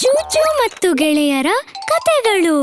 ಚೂಚು ಮತ್ತು ಗೆಳೆಯರ ಕತೆಗಳು.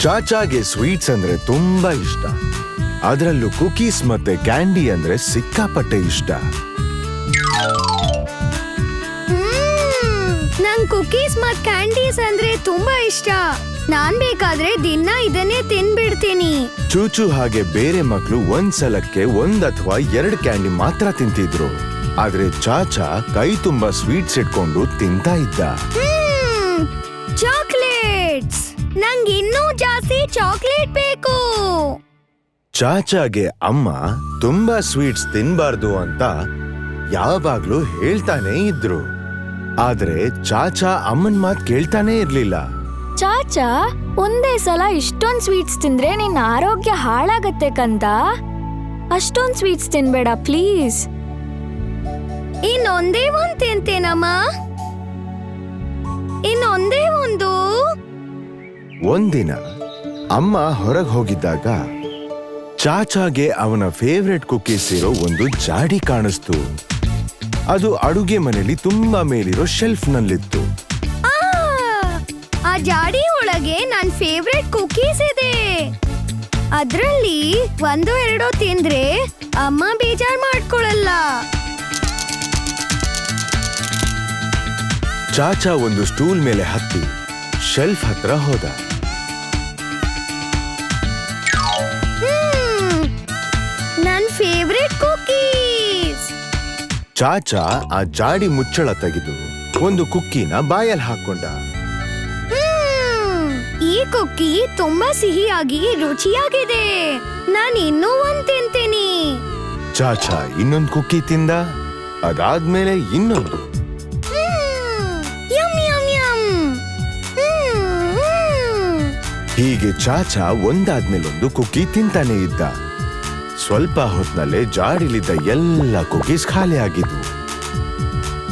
ಚಾಚಾಗೆ ಸ್ವೀಟ್ಸ್ ಅಂದ್ರೆ ತುಂಬಾ ಇಷ್ಟ. ಅದರಲ್ಲೂ ಕುಕೀಸ್ ಮತ್ತೆ ಕ್ಯಾಂಡಿ ಅಂದ್ರೆ ಸಿಕ್ಕಾಪಟ್ಟೆ ಇಷ್ಟ. ನಂಗ್ ಕುಕೀಸ್ ಮತ್ ಕ್ಯಾಂಡೀಸ್ ಅಂದ್ರೆ ತುಂಬಾ ಇಷ್ಟ. ನಾನ್ ಬೇಕಾದ್ರೆ ದಿನ ಇದನ್ನೇ ತಿನ್ಬಿಡ್ತೀನಿ. ಚೂಚು ಹಾಗೆ ಬೇರೆ ಮಕ್ಕಳು ಒಂದ್ ಸಲಕ್ಕೆ ಒಂದ್ ಅಥವಾ ಎರಡ್ ಕ್ಯಾಂಡಿ ಮಾತ್ರ ತಿಂತಿದ್ರು. ಆದ್ರೆ ಚಾಚಾ ಕೈ ತುಂಬಾ ಸ್ವೀಟ್ಸ್ ಇಟ್ಕೊಂಡು ತಿಂತಾ ಇದ್ದ. ಚಾಕ್ಲೇಟ್ಸ್ ನಂಗ್ ಇನ್ನೂ ಜಾಸ್ತಿ ಚಾಕ್ಲೇಟ್ ಬೇಕು. ಚಾಚಾಗೆ ಅಮ್ಮ ತುಂಬಾ ಸ್ವೀಟ್ಸ್ ತಿನ್ಬಾರ್ದು ಅಂತ ಯಾವಾಗ್ಲೂ ಹೇಳ್ತಾನೆ ಇದ್ರು. ಆದ್ರೆ ಚಾಚಾ ಅಮ್ಮನ್ ಮಾತ್ ಕೇಳ್ತಾನೆ ಇರ್ಲಿಲ್ಲ. ಚಾಚಾ ಒಂದೇ ಸಲ ಇಷ್ಟೊಂದ್ ಸ್ವೀಟ್ಸ್ ತಿಂದ್ರೆ ನಿನ್ನ ಆರೋಗ್ಯ ಹಾಳಾಗತ್ತೆ ಕಂದ ಅಷ್ಟೊಂದ್ ಸ್ವೀಟ್ಸ್ ತಿನ್ಬೇಡ ಪ್ಲೀಸ್. ಇನ್ನೊಂದೇ ಒಂದ್ ತಿಂತೇನಮ್ಮ. ಇನ್ನೊಂದೇ ಒಂದು. ಒಂದಿನ ಅಮ್ಮ ಹೊರಗ್ ಹೋಗಿದ್ದಾಗ ಚಾಚಾಗೆ ಅವನ ಫೇವ್ರೆಟ್ ಕುಕೀಸ್ ಇರೋ ಒಂದು ಜಾಡಿ ಕಾಣಿಸ್ತು. ಅದು ಅಡುಗೆ ಮನೆಯಲ್ಲಿ ತುಂಬಾ ಮೇಲಿರೋ ಶೆಲ್ಫ್ ನಲ್ಲಿತ್ತು ಆ, ಆ ಜಾಡಿ ಒಳಗೆ ನನ್ ಫೇವ್ರೆಟ್ ಕುಕೀಸ್ ಇದೆ. ಅದ್ರಲ್ಲಿ ಒಂದು ಎರಡೋ ತಿಂದ್ರೆ ಅಮ್ಮ ಬೇಜಾರ್ ಮಾಡ್ಕೊಳಲ್ಲ. ಚಾಚಾ ಒಂದು ಸ್ಟೂಲ್ ಮೇಲೆ ಹತ್ತಿ ಶೆಲ್ಫ್ ಹತ್ರ ಹೋದ. ಚಾಚಾ ಆ ಜಾಡಿ ಮುಚ್ಚಳ ತೆಗೆದು ಒಂದು ಕುಕ್ಕಿನ ಬಾಯಲ್ಲಿ ಹಾಕೊಂಡ. ಈ ಕುಕ್ಕಿ ತುಂಬಾ ಸಿಹಿಯಾಗಿ ರುಚಿಯಾಗಿದೆ. ನಾನು ಇನ್ನೂ ಒಂದ್ ತಿಂತೀನಿ. ಚಾಚಾ ಇನ್ನೊಂದು ಕುಕ್ಕಿ ತಿಂದ? ಅದಾದ್ಮೇಲೆ ಇನ್ನೊಂದು. Yum yum yum. ಹೀಗೆ ಚಾಚಾ ಒಂದಾದ್ಮೇಲೊಂದು ಕುಕ್ಕಿ ತಿಂತಾನೆ ಇದ್ದ. ಸ್ವಲ್ಪ ಹೊತ್ತಿನಲ್ಲೇ ಜಾಡಿಲಿದ್ದ ಎಲ್ಲ ಕುಕೀಸ್ ಖಾಲಿ ಆಗಿದ್ವು.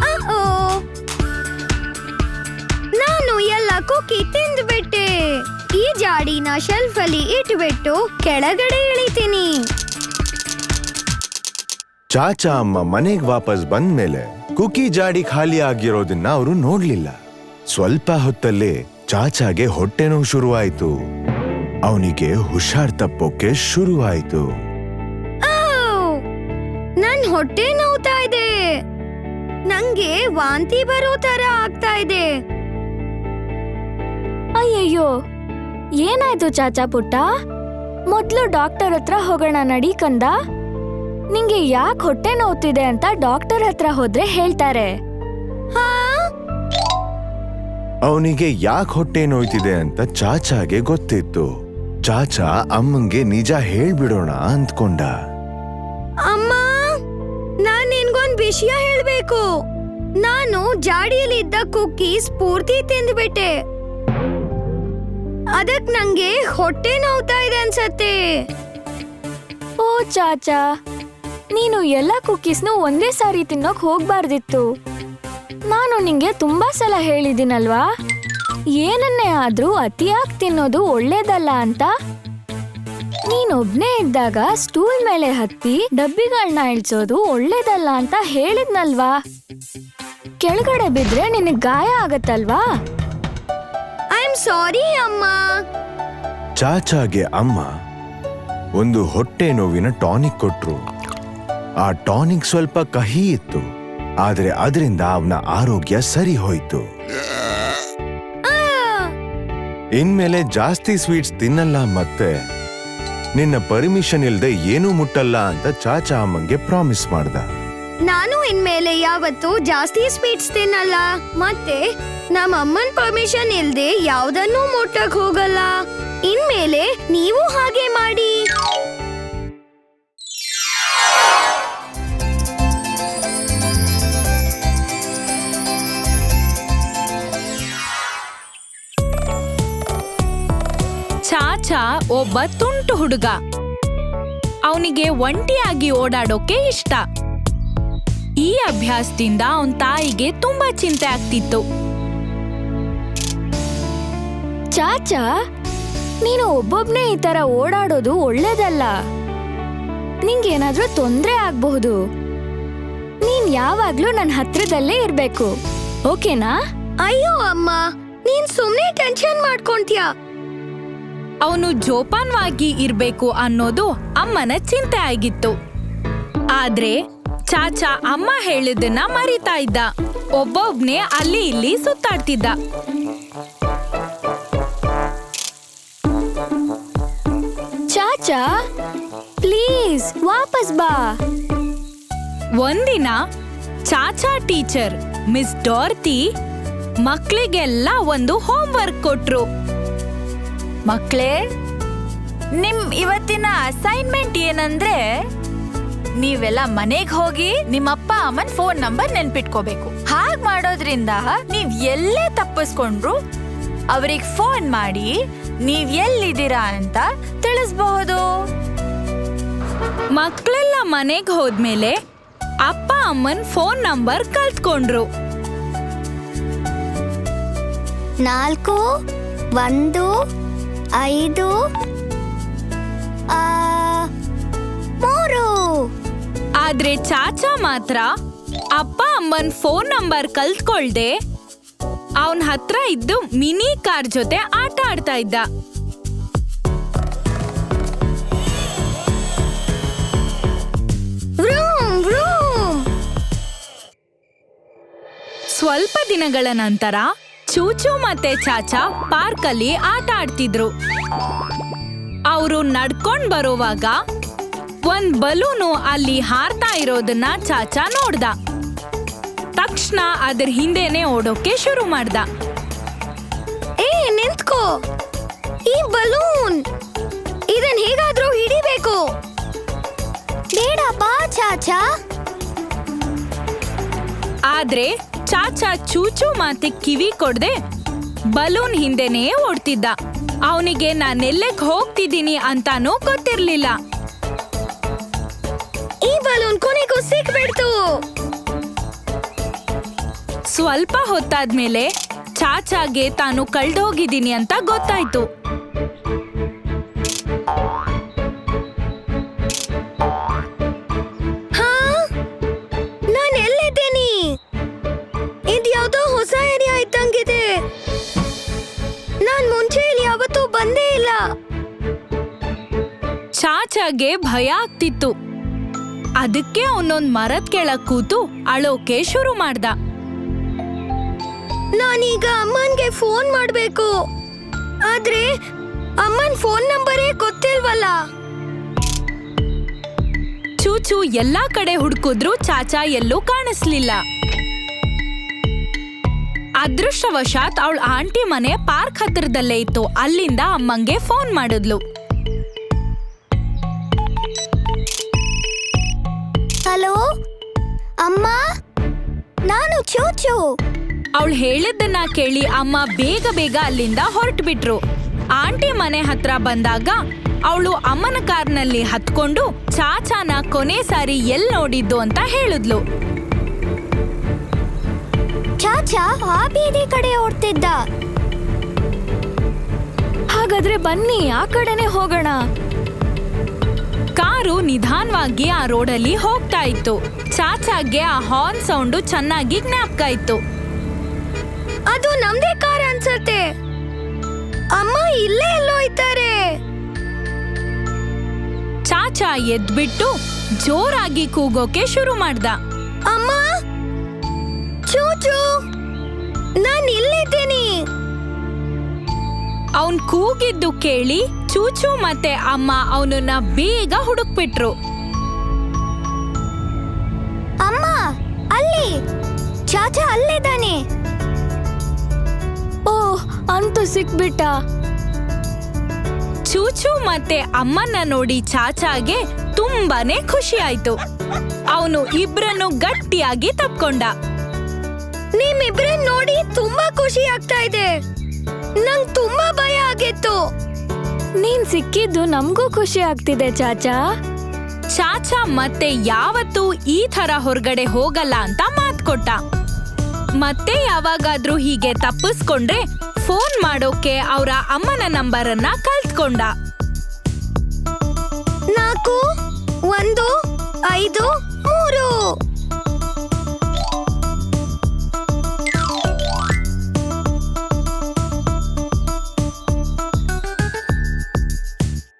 ಅ-ಓ. ನಾನು ಎಲ್ಲ ಕುಕ್ಕಿ ತಿಂದ್ಬಿಟ್ಟೆ. ಈ ಜಾಡಿನ ಶೆಲ್ಫ್ ಅಲ್ಲಿ ಇಟ್ಬಿಟ್ಟು ಕೆಳಗಡೆ ಇಳಿತೀನಿ ಚಾಚಾ ಅಮ್ಮ ಮನೆಗ್ ವಾಪಸ್ ಬಂದ್ಮೇಲೆ ಕುಕಿ ಜಾಡಿ ಖಾಲಿ ಆಗಿರೋದನ್ನ ಅವರು ನೋಡ್ಲಿಲ್ಲ. ಸ್ವಲ್ಪ ಹೊತ್ತಲ್ಲೇ ಚಾಚಾಗೆ ಹೊಟ್ಟೆ ನೋವು ಶುರುವಾಯ್ತು. ಅವನಿಗೆ ಹುಷಾರ್ ತಪ್ಪೋಕೆ ಶುರುವಾಯ್ತು! ನನ್ ಹೊಟ್ಟೆ ನೋವ್ತಾ ಇದೆ. ನಂಗೆ ವಾಂತಿ ಬರೋ ತರ ಆಗ್ತಾ ಇದೆ. ಅಯ್ಯಯ್ಯೋ ಏನಾಯ್ತು ಚಾಚಾ ಪುಟ್ಟ? ಮೊದ್ಲು ಡಾಕ್ಟರ್ ಹತ್ರ ಹೋಗೋಣ ನಡಿ ಕಂದ. ನಿಂಗೆ ಯಾಕೆ ಹೊಟ್ಟೆ ನೋವ್ತಿದೆ ಅಂತ ಡಾಕ್ಟರ್ ಹತ್ರ ಹೋದ್ರೆ ಹೇಳ್ತಾರೆ. ಹಾ? ಅವನಿಗೆ ಯಾಕೆ ಹೊಟ್ಟೆ ನೋಯ್ತಿದೆ ಅಂತ ಚಾಚಾಗೆ ಗೊತ್ತಿತ್ತು. ಚಾಚಾ ಅಮ್ಮಂಗೆ ನಿಜ ಹೇಳ್ಬಿಡೋಣ ಅಂದ್ಕೊಂಡ. ನಿನ್ಗೊಂದ್ ವಿಷಯ ಹೇಳ್ಬೇಕು. ನಾನು ಜಾಡಿಯಲ್ಲಿ ಇದ್ದ ಕುಕ್ಕೀಸ್ ಪೂರ್ತಿ ತಿಂದ್ಬಿಟ್ಟೆ. ಅದಕ್ ನಂಗೆ ಹೊಟ್ಟೆ ನೋವ್ತಾ ಇದೆ ಅನ್ಸತ್ತೆ. ಓ ಚಾಚಾ, ನೀನು ಎಲ್ಲ ಕುಕ್ಕೀಸ್ನು ಒಂದೇ ಸಾರಿ ತಿನ್ನೋಕ್ ಹೋಗ್ಬಾರ್ದಿತ್ತು. ನಾನು ನಿಂಗೆ ತುಂಬಾ ಸಲ ಹೇಳಿದ್ದೀನಲ್ವಾ? ಏನನ್ನೇ ಆದ್ರೂ ಅತಿಯಾಗಿ ತಿನ್ನೋದು ಒಳ್ಳೇದಲ್ಲ ಅಂತ? ನೀನೊಬ್ನೇ ಇದ್ದಾಗ ಸ್ಟೂಲ್ ಮೇಲೆ ಹತ್ತಿ ಡಬ್ಬಿಗಳನ್ನ ಇಳಿಸೋದು ಒಳ್ಳೇದಲ್ಲ ಅಂತ ಹೇಳಿದ್ನಲ್ವಾ? ಕೆಳಗಡೆ ಬಿದ್ರೆ ನಿನಗ್ ಗಾಯ ಆಗತ್ತಲ್ವಾ? ಐ ಆಮ್ ಸಾರಿ ಅಮ್ಮ. ಚಾಚಾಗೆ ಅಮ್ಮ ಒಂದು ಹೊಟ್ಟೆ ನೋವಿನ ಟಾನಿಕ್ ಕೊಟ್ರು. ಆ ಟಾನಿಕ್ ಸ್ವಲ್ಪ ಕಹಿ ಇತ್ತು. ಆದ್ರೆ ಅದರಿಂದ ಅವನ ಆರೋಗ್ಯ ಸರಿ ಹೋಯ್ತು. ಇನ್ಮೇಲೆ ಜಾಸ್ತಿ ಸ್ವೀಟ್ಸ್ ತಿನ್ನಲ್ಲ ಮತ್ತೆ. ನಿನ್ನ ಪರ್ಮಿಷನ್ ಇಲ್ದೆ ಏನೂ ಮುಟ್ಟಲ್ಲ ಅಂತ ಚಾಚಾ ಅಮ್ಮಂಗೆ ಪ್ರಾಮಿಸ್ ಮಾಡ್ದ. ನಾನು ಇನ್ಮೇಲೆ ಯಾವತ್ತೂ ಜಾಸ್ತಿ ಸ್ವೀಟ್ಸ್ ತಿನ್ನಲ್ಲ. ಮತ್ತೆ ನಮ್ಮ ಅಮ್ಮನ್ ಪರ್ಮಿಷನ್ ಇಲ್ದೆ ಯಾವ್ದನ್ನೂ ಮುಟ್ಟಕ್ ಹೋಗಲ್ಲ. ಇನ್ಮೇಲೆ ನೀವು ಹಾಗೆ ಮಾಡಿ. ಚಾಚಾ ಒಬ್ಬ ತುಂಟು ಹುಡುಗ. ಅವನಿಗೆ ಒಂಟಿಯಾಗಿ ಓಡಾಡೋಕೆ ಇಷ್ಟ. ಈ ಅಭ್ಯಾಸದಿಂದ ಅವನ್ ತಾಯಿಗೆ ತುಂಬಾ ಚಿಂತೆ ಆಗ್ತಿತ್ತು. ಚಾಚಾ ನೀನು ಒಬ್ಬೊಬ್ನೇ ಈ ತರ ಓಡಾಡೋದು ಒಳ್ಳೇದಲ್ಲ. ನಿಂಗೇನಾದ್ರೂ ತೊಂದ್ರೆ ಆಗ್ಬಹುದು. ನೀನ್ ಯಾವಾಗ್ಲೂ ನನ್ನ ಹತ್ರದಲ್ಲೇ ಇರ್ಬೇಕು. ಓಕೆನಾ? ಅಯ್ಯೋ ಅಮ್ಮ ನೀನ್ ಸುಮ್ನೆ ಟೆನ್ಷನ್ ಮಾಡ್ಕೊಂತ್ಯಾ? ಅವನು ಜೋಪಾನವಾಗಿ ಇರ್ಬೇಕು ಅನ್ನೋದು ಅಮ್ಮನ ಚಿಂತೆ ಆಗಿತ್ತು. ಆದ್ರೆ ಚಾಚಾ ಅಮ್ಮ ಹೇಳಿದ್ದನ್ನ ಮರಿತಾ ಇದ್ದ. ಒಬ್ಬೊಬ್ನೇ ಅಲ್ಲಿ ಇಲ್ಲಿ ಸುತ್ತಾಡ್ತಿದ್ದ. ಚಾಚಾ, ಪ್ಲೀಸ್ ವಾಪಸ್ ಬಾ. ಒಂದಿನ ಚಾಚಾ ಟೀಚರ್ ಮಿಸ್ ಡಾರ್ತಿ ಮಕ್ಕಳಿಗೆಲ್ಲ ಒಂದು ಹೋಮ್ವರ್ಕ್ ಕೊಟ್ರು. ಮಕ್ಳೇ, ನಿಮ್ ಇವತ್ತಿನ ಅಸೈನ್ಮೆಂಟ್ ಏನಂದ್ರೆ ನೀವೆಲ್ಲ ಮನೆಗ್ ಹೋಗಿ ನಿಮ್ಮಪ್ಪ ಅಮ್ಮನ್ ಫೋನ್ ನಂಬರ್ ನೆನ್ಪಿಟ್ಕೋಬೇಕು. ಹಾಗ್ ಮಾಡೋದ್ರಿಂದ ನೀವ್ ಎಲ್ಲೇ ತಪ್ಪಿಸ್ಕೊಂಡ್ರು ಅವ್ರಿಗೆ ಫೋನ್ ಮಾಡಿ ನೀವ್ ಎಲ್ಲಿದ್ದೀರಾ ಅಂತ ತಿಳಿಸ್ಬಹುದು. ಮಕ್ಕಳೆಲ್ಲ ಮನೆಗ್ ಹೋದ್ಮೇಲೆ ಅಪ್ಪ ಅಮ್ಮನ್ ಫೋನ್ ನಂಬರ್ ಕಲ್ತ್ಕೊಂಡ್ರು ನಾಲ್ಕು, ಒಂದು ಐದು ಮೂರು. ಆದ್ರೆ ಚಾಚಾ ಮಾತ್ರ ಅಪ್ಪ ಅಮ್ಮನ್ ಫೋನ್ ನಂಬರ್ ಕಲ್ತ್ಕೊಳ್ದೆ ಅವನ್ ಹತ್ರ ಇದ್ದು ಮಿನಿ ಕಾರ್ ಜೊತೆ ಆಟ ಆಡ್ತಾ ಇದ್ದ. ಸ್ವಲ್ಪ ದಿನಗಳ ನಂತರ ಚೂಚು ಮತ್ತೆ ಚಾಚಾ ಪಾರ್ಕ್ ಅಲ್ಲಿ ಆಟ ಆಡ್ತಿದ್ರು. ಅವರು ನಡ್ಕೊಂಡ್ ಬರುವಾಗ ಒಂದ್ ಬಲೂನು ಅಲ್ಲಿ ಹಾರ್ತಾ ಇರೋದನ್ನ ಚಾಚಾ ನೋಡ್ದ. ತಕ್ಷಣ ಅದ್ರ ಹಿಂದೆನೆ ಓಡೋಕೆ ಶುರು ಮಾಡ್ದ. ಏ ನಿಂತ್ಕೋ. ಈ ಬಲೂನ್. ಇದನ್ ಹೇಗಾದ್ರೂ ಹಿಡಿಬೇಕು. ಬೇಡಪ್ಪ ಬಾ ಚಾಚಾ. ಆದ್ರೆ ಚಾಚಾ ಚೂಚು ಮಾತೆ ಕಿವಿ ಕೊಡ್ದೆ ಬಲೂನ್ ಹಿಂದೆನೇ ಓಡ್ತಿದ್ದ. ಅವನಿಗೆ ನಾನೆಲ್ಲೆಕ್ ಹೋಗ್ತಿದ್ದೀನಿ ಅಂತಾನೂ ಗೊತ್ತಿರ್ಲಿಲ್ಲ. ಈ ಬಲೂನ್ ಕೊನೆಗೂ ಸಿಕ್ಬಿಡ್ತು. ಸ್ವಲ್ಪ ಹೊತ್ತಾದ್ಮೇಲೆ ಚಾಚಾಗೆ ತಾನು ಕಳ್ದೋಗಿದ್ದೀನಿ ಅಂತ ಗೊತ್ತಾಯ್ತು. ಚಾಚಾಗೆ ಭಯ ಆಗ್ತಿತ್ತು. ಅದಕ್ಕೆ ಅವನೊಂದ್ ಮರದ ಕೆಳಗ್ ಕೂತು ಅಳೋಕೆ ಶುರು ಮಾಡ್ದ. ನಾನೀಗ ಅಮ್ಮನ್ಗೆ ಫೋನ್ ಮಾಡ್ಬೇಕು. ಆದ್ರೆ ಅಮ್ಮನ್ ಫೋನ್ ನಂಬರೇ ಗೊತ್ತಿಲ್ವಲ್ಲ. ಚೂಚು ಎಲ್ಲಾ ಕಡೆ ಹುಡುಕಿದ್ರು ಚಾಚಾ ಎಲ್ಲೂ ಕಾಣಿಸ್ಲಿಲ್ಲ. ಅದೃಷ್ಟವಶಾತ್ ಅವಳ ಆಂಟಿ ಮನೆ ಪಾರ್ಕ್ ಹತ್ತಿರದಲ್ಲೇ ಇತ್ತು. ಅಲ್ಲಿಂದ ಅಮ್ಮಂಗೆ ಫೋನ್ ಮಾಡಿದ್ಲು. ಹಲೋ? ಅಮ್ಮ? ನಾನು ಚೂಚು ಅವಳು ಹೇಳಿದ್ದನ್ನ ಕೇಳಿ ಅಮ್ಮ ಬೇಗ ಬೇಗ ಅಲ್ಲಿಂದ ಹೊರಟು ಬಿಟ್ರು ಆಂಟಿ ಮನೆ ಹತ್ರ ಬಂದಾಗ ಅವಳು ಅಮ್ಮನ ಕಾರ್ನಲ್ಲಿ ಹತ್ಕೊಂಡು ಚಾಚಾನ ಕೊನೆ ಸಾರಿ ಎಲ್ ನೋಡಿದ್ದು ಅಂತ ಹೇಳಿದ್ಲು. ಚಾಚಾ ಆ ಬೀದಿ ಕಡೆ ಓಡ್ತಿದ್ದ. ಹಾಗಾದ್ರೆ ಬನ್ನಿ ಆ ಕಡೆನೆ ಹೋಗೋಣ. ಕಾರು ನಿಧಾನವಾಗಿ ಆ ರೋಡಲ್ಲಿ ಹೋಗ್ತಾ ಇತ್ತು. ಚಾಚಾಗೆ ಆ ಹಾರ್ನ್ ಸೌಂಡು ಚೆನ್ನಾಗಿ ಜ್ಞಾಪಕ ಇತ್ತು. ಅದು ನಮ್ದೇ ಕಾರ್ ಅನ್ಸತ್ತೆ. ಅಮ್ಮ ಇಲ್ಲೇ ಎಲ್ಲೋ ಇದ್ದಾರೆ. ಚಾಚಾ ಎದ್ಬಿಟ್ಟು ಜೋರಾಗಿ ಕೂಗೋಕೆ ಶುರು ಮಾಡ್ದ. ಅಮ್ಮ ಚೂಚು ನಾನ್ ಇಲ್ಲಿದ್ದೀನಿ. ಅವನ್ ಕೂಗಿದ್ದು ಕೇಳಿ ಚೂಚು ಮತ್ತೆ ಅಮ್ಮ ಅವನನ್ನ ಬೇಗ ಹುಡುಕ್ಬಿಟ್ರು. ಅಮ್ಮ ಅಲ್ಲಿ. ಚಾಚಾ ಅಲ್ಲಿದ್ದಾನೆ ಓ ಅಂತೂ ಸಿಕ್ಬಿಟ್ಟ. ಚೂಚು ಮತ್ತೆ ಅಮ್ಮನ್ನ ನೋಡಿ ಚಾಚಾಗೆ ತುಂಬಾನೇ ಖುಷಿ ಆಯ್ತು ಅವನು ಇಬ್ರನ್ನು ಗಟ್ಟಿಯಾಗಿ ತಪ್ಕೊಂಡ. ನಿಮ್ಮಿಬ್ರನ್ ನೋಡಿ ತುಂಬಾ ಖುಷಿ ಆಗ್ತಾ ಇದೆ. ನಂಗ್ ತುಂಬಾ ಭಯ ಆಗಿತ್ತು. ನೀನ್ ಸಿಕ್ಕಿದ್ದು ನಮಗೂ ಖುಷಿ ಆಗ್ತಿದೆ ಚಾಚಾ. ಚಾಚಾ ಮತ್ತೆ ಯಾವತ್ತೂ ಈ ತರ ಹೊರಗಡೆ ಹೋಗಲ್ಲ ಅಂತ ಮಾತ್ ಕೊಟ್ಟ. ಮತ್ತೆ ಯಾವಾಗಾದ್ರೂ ಹೀಗೆ ತಪ್ಪಿಸ್ಕೊಂಡ್ರೆ ಫೋನ್ ಮಾಡೋಕೆ ಅವರ ಅಮ್ಮನ ನಂಬರ್ ಅನ್ನ ಕಲ್ತ್ಕೊಂಡ ನಾಲ್ಕು ಒಂದು ಐದು ಮೂರು.